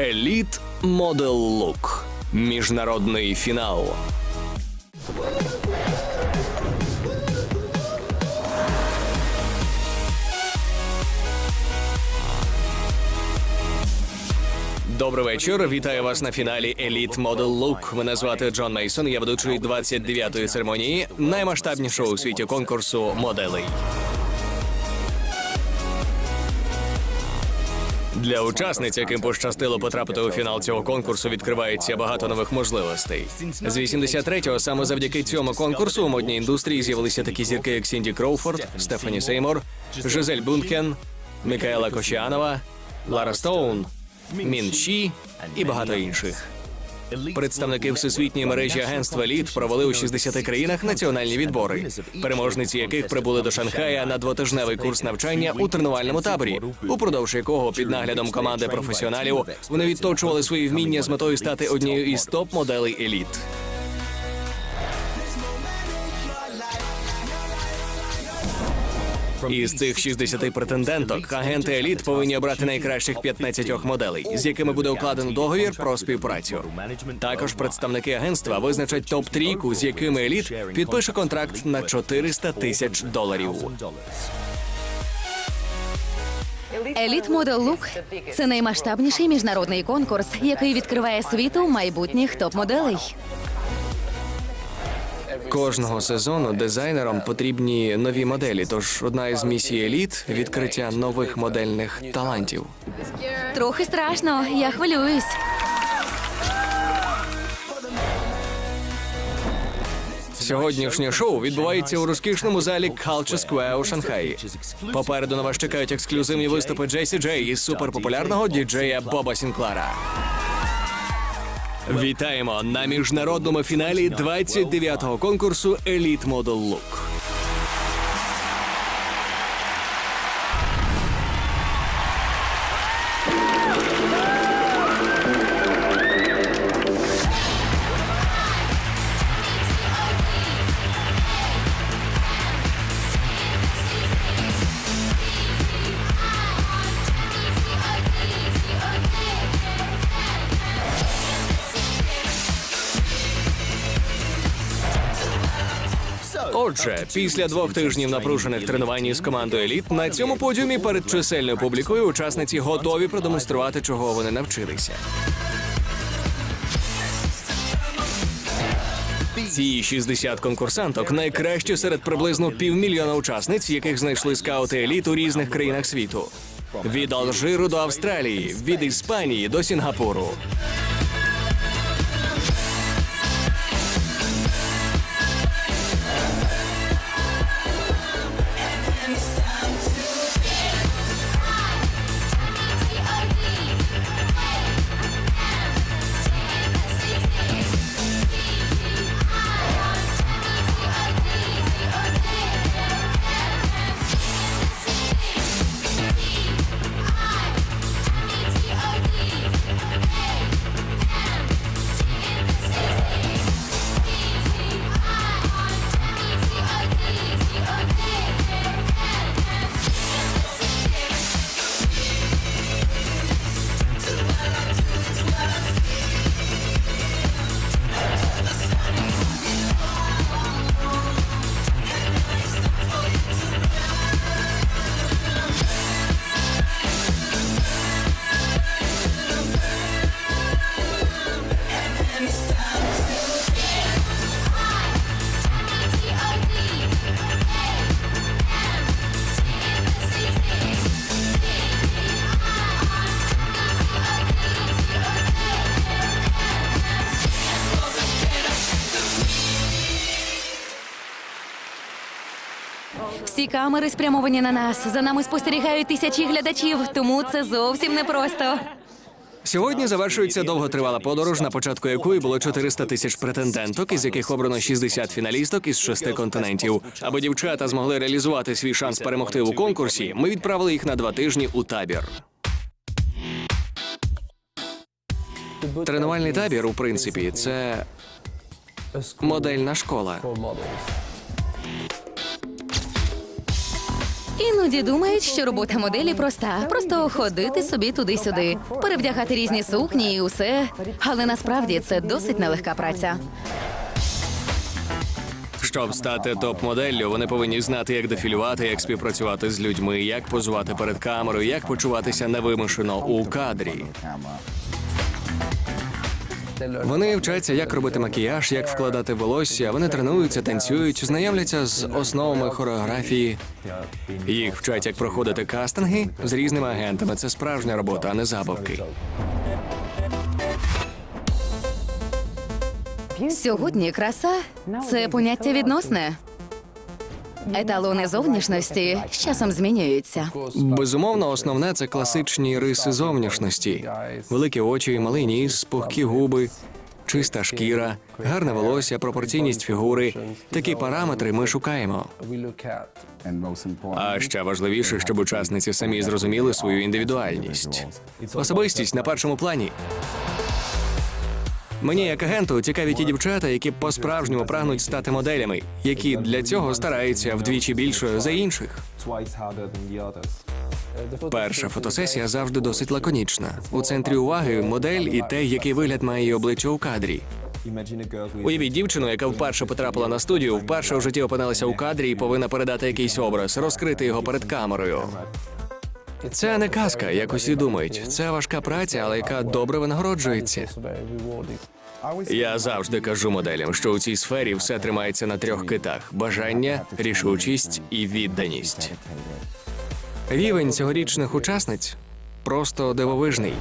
Еліт Модел Лук. Міжнародний фінал. Добрий вечір. Вітаю вас на фіналі Еліт Model Look. Мене звати Джон Мейсон. Я ведучий 29-ї церемонії наймасштабнішого у світі конкурсу моделей. Для учасниць, яким пощастило потрапити у фінал цього конкурсу, відкривається багато нових можливостей. З 83-го саме завдяки цьому конкурсу у модній індустрії з'явилися такі зірки, як Сінді Кроуфорд, Стефані Сеймор, Жизель Бункен, Микаела Кощанова, Лара Стоун, Мін Ші і багато інших. Представники всесвітньої мережі агентства Літ провели у 60 країнах національні відбори, переможниці яких прибули до Шанхая на двотижневий курс навчання у тренувальному таборі, упродовж якого під наглядом команди професіоналів вони відточували свої вміння з метою стати однією із топ-моделей еліт. Із цих 60 претенденток агенти еліт повинні обрати найкращих 15 моделей, з якими буде укладено договір про співпрацю. Також представники агентства визначать топ трійку з якими еліт підпише контракт на 400 тисяч доларів. Еліт Модел Лук це наймасштабніший міжнародний конкурс, який відкриває світу майбутніх топ-моделей. Кожного сезону дизайнерам потрібні нові моделі. Тож одна із місій еліт відкриття нових модельних талантів. Трохи страшно, я хвилююсь. Сьогоднішнє шоу відбувається у розкішному залі Culture Square у Шанхаї. Попереду на вас чекають ексклюзивні виступи Джейсі Джей і суперпопулярного діджея Боба Сінклара. Вітаємо на міжнародному фіналі 29-го конкурсу Еліт Model Look. Отже, після двох тижнів напружених тренувань із командою еліт на цьому подіумі перед чисельною публікою учасниці готові продемонструвати, чого вони навчилися. Ці 60 конкурсанток найкращі серед приблизно півмільйона учасниць, яких знайшли скаути еліт у різних країнах світу. Від Алжиру до Австралії, від Іспанії до Сінгапуру. Всі камери спрямовані на нас. За нами спостерігають тисячі глядачів, тому це зовсім непросто. Сьогодні завершується довготривала подорож, на початку якої було 400 тисяч претенденток, із яких обрано 60 фіналісток із шести континентів. Аби дівчата змогли реалізувати свій шанс перемогти у конкурсі, ми відправили їх на два тижні у табір. Тренувальний табір, у принципі, це модельна школа. Іноді думають, що робота моделі проста, просто ходити собі туди-сюди, перевдягати різні сукні і усе. Але насправді це досить нелегка праця. Щоб стати топ-моделлю, вони повинні знати, як дефілювати, як співпрацювати з людьми, як позувати перед камерою, як почуватися невимушено у кадрі. Вони вчаться, як робити макіяж, як вкладати волосся. Вони тренуються, танцюють, знайомляться з основами хореографії. Їх вчать, як проходити кастинги з різними агентами. Це справжня робота, а не забавки. Сьогодні краса це поняття відносне. Еталони зовнішності з часом змінюються. Безумовно, основне це класичні риси зовнішності: великі очі, малий ніс, пухкі губи, чиста шкіра, гарне волосся, пропорційність фігури. Такі параметри ми шукаємо. А ще важливіше, щоб учасниці самі зрозуміли свою індивідуальність. Особистість на першому плані. Мені як агенту цікаві ті дівчата, які по-справжньому прагнуть стати моделями, які для цього стараються вдвічі більше за інших. Перша фотосесія завжди досить лаконічна. У центрі уваги модель і те, який вигляд має її обличчя у кадрі. Уявіть дівчину, яка вперше потрапила на студію, вперше в житті опинилася у кадрі і повинна передати якийсь образ, розкрити його перед камерою. Це не казка, як усі думають. Це важка праця, але яка добре винагороджується. Я завжди кажу моделям, що у цій сфері все тримається на трьох китах: бажання, рішучість і відданість. Рівень цьогорічних учасниць просто дивовижний.